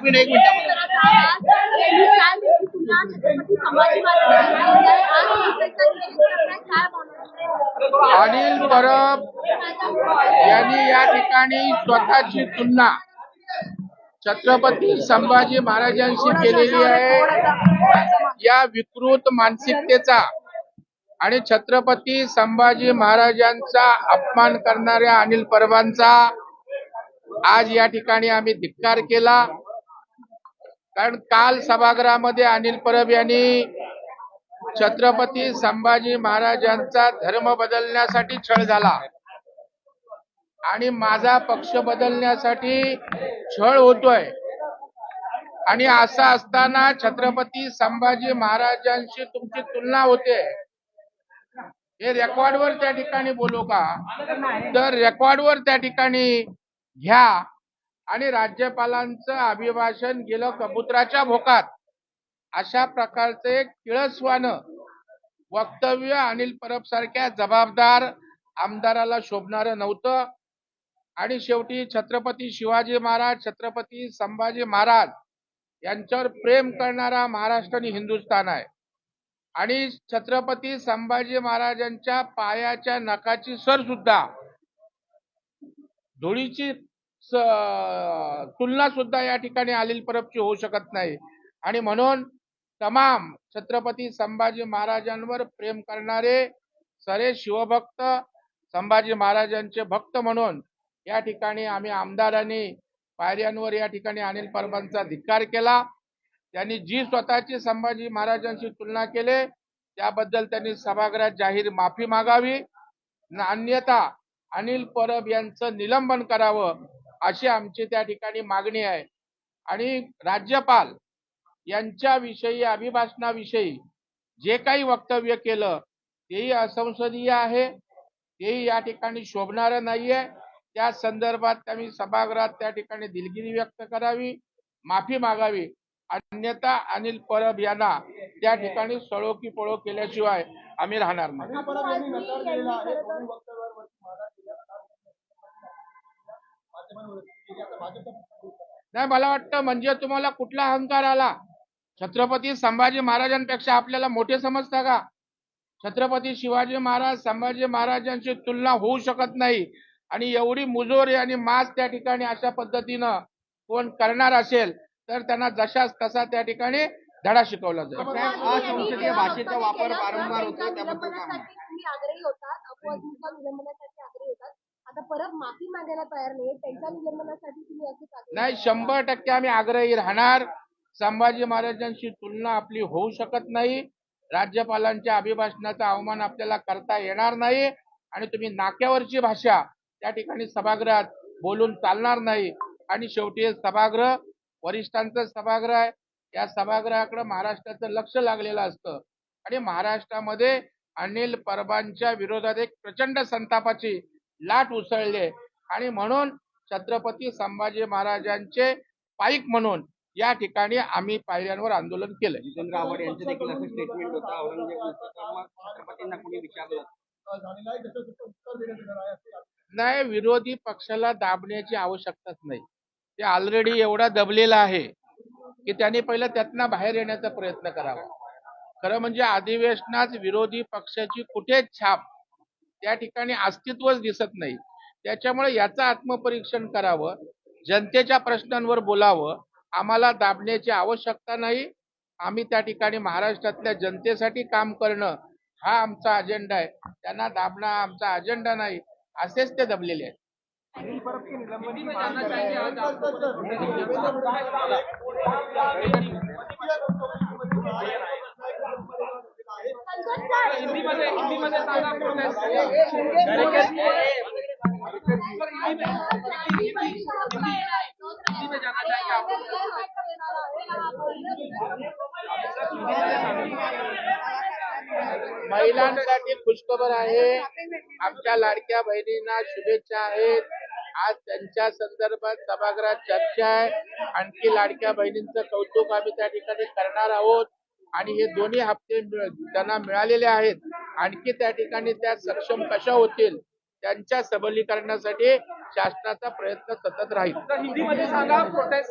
एक मिनिट एक मिनिट अनिल परब यांनी या ठिकाणी स्वतःची तुलना छत्रपती संभाजी महाराजांशी केलेली आहे. या विकृत मानसिकतेचा आणि छत्रपती संभाजी महाराजांचा अपमान करणाऱ्या अनिल परबांचा आज या ठिकाणी आम्ही धिक्कार केला. कारण काल सभागृहामध्ये अनिल परब यांनी छत्रपती संभाजी महाराजांचा धर्म बदलण्यासाठी छळ झाला. आणि माझा पक्ष बदलण्यासाठी छळ होतोय. आणि असं असताना छत्रपती संभाजी महाराजांशी तुमची तुलना होते. हे रेकॉर्डवर त्या ठिकाणी बोलू का? तर रेकॉर्डवर त्या ठिकाणी घ्या. आणि राज्यपालांचं अभिभाषण गेलं कबुतराच्या भोकात. अशा प्रकारचे किळसवानं वक्तव्य अनिल परब सारख्या जबाबदार आमदाराला शोभणारं नव्हतं. आणि शेवटी छत्रपती शिवाजी महाराज छत्रपती संभाजी महाराज यांच्यावर प्रेम करणारा महाराष्ट्र आणि हिंदुस्थान आहे. आणि छत्रपती संभाजी महाराजांच्या पायाच्या नखाची सर सुद्धा धुळीची तुलना सुद्धा या ठिकाणी अनिल परबची होऊ शकत नाही. आणि म्हणून तमाम छत्रपती संभाजी महाराजांवर प्रेम करणारे सरे शिवभक्त संभाजी महाराजांचे भक्त म्हणून या ठिकाणी आम्ही आमदारांनी पायऱ्यांवर या ठिकाणी अनिल परबांचा धिक्कार केला. त्यांनी जी स्वतःची संभाजी महाराजांशी तुलना केली त्याबद्दल त्यांनी सभागृहात जाहीर माफी मागावी. अन्यथा अनिल परब यांचं निलंबन करावं. अशी आमची त्या ठिकाणी मागणी आहे. आणि राज्यपाल यांच्याविषयी अभिभाषणाविषयी जे काही वक्तव्य केलं तेही असंसदीय आहे तेही या ठिकाणी शोभणारं नाहीये. त्या संदर्भात त्यांनी सभागृहात त्या ठिकाणी दिलगिरी व्यक्त करावी माफी मागावी. अन्यथा अनिल परब यांना त्या ठिकाणी सळो की पळो केल्याशिवाय आम्ही राहणार नाही. नाही मला वाटतं म्हणजे तुम्हाला कुठला अहंकार आला? छत्रपती संभाजी महाराजांपेक्षा आपल्याला मोठे समजता का? छत्रपती शिवाजी महाराज संभाजी महाराजांची तुलना होऊ शकत नाही. आणि एवढी मुजोरी आणि मास त्या ठिकाणी अशा पद्धतीनं कोण करणार असेल तर त्यांना जशाच तसा त्या ठिकाणी धडा शिकवला जाईल. भाषेचा वापर वारंवार होतो, त्याबद्दल माफी मागायला तयार नाही त्यांच्या निलंबनासाठी तुम्ही असे आग्रही नाही शंभर टक्के आम्ही आग्रही राहणार. संभाजी महाराजांची तुलना आपली होऊ शकत नाही. राज्यपालांच्या अभिभाषणाचा अवमान आपल्याला करता येणार नाही. आणि तुम्ही नाक्यावरची भाषा त्या ठिकाणी सभागृहात बोलून चालणार नाही. आणि शेवटी हे सभागृह वरिष्ठांचं सभागृह आहे. या सभागृहाकडे महाराष्ट्राचं लक्ष लागलेलं असतं. आणि महाराष्ट्रामध्ये अनिल परबांच्या विरोधात एक प्रचंड संतापाची लाट उसळली. आणि म्हणून छत्रपती संभाजी महाराजांचे पाईक म्हणून या ठिकाणी आम्ही पायऱ्यांवर आंदोलन केलं. जितेंद्र आव्हाड यांचं देखील असं स्टेटमेंट होतं. औरंगजेब छत्रपतींना कोणी विचारलं? नाही विरोधी पक्षाला दाबण्याची आवश्यकताच नाही. ते ऑलरेडी एवढा दबलेला आहे की त्यांनी पहिलं त्यातनं बाहेर येण्याचा प्रयत्न करावा. खरं म्हणजे अधिवेशनात विरोधी पक्षाची कुठेच छाप त्या ठिकाणी अस्तित्वच दिसत नाही. त्याच्यामुळे याचं आत्मपरीक्षण करावं जनतेच्या प्रश्नांवर बोलावं आम्हाला दाबण्याची आवश्यकता नाही. आम्ही त्या ठिकाणी महाराष्ट्रातल्या जनतेसाठी काम करणं हा आमचा अजेंडा आहे. त्यांना दाबणं हा आमचा अजेंडा नाही. असेच ते दबलेले आहेत. महिलांसाठी खुशखबर आहे. आमच्या लाडक्या बहिणींना शुभेच्छा आहेत. आज त्यांच्या संदर्भात सभागृहात चर्चा आहे. आणखी लाडक्या बहिणींचं कौतुक आम्ही त्या ठिकाणी करणार आहोत. आणि हे दोन्ही हप्ते त्यांना मिळालेले आहेत. आणखी त्या ठिकाणी त्या सक्षम कशा होतील त्यांच्या सबलीकरणासाठी शासनाचा प्रयत्न सतत राहील हिंदीमध्ये सांगा प्रोटेस्ट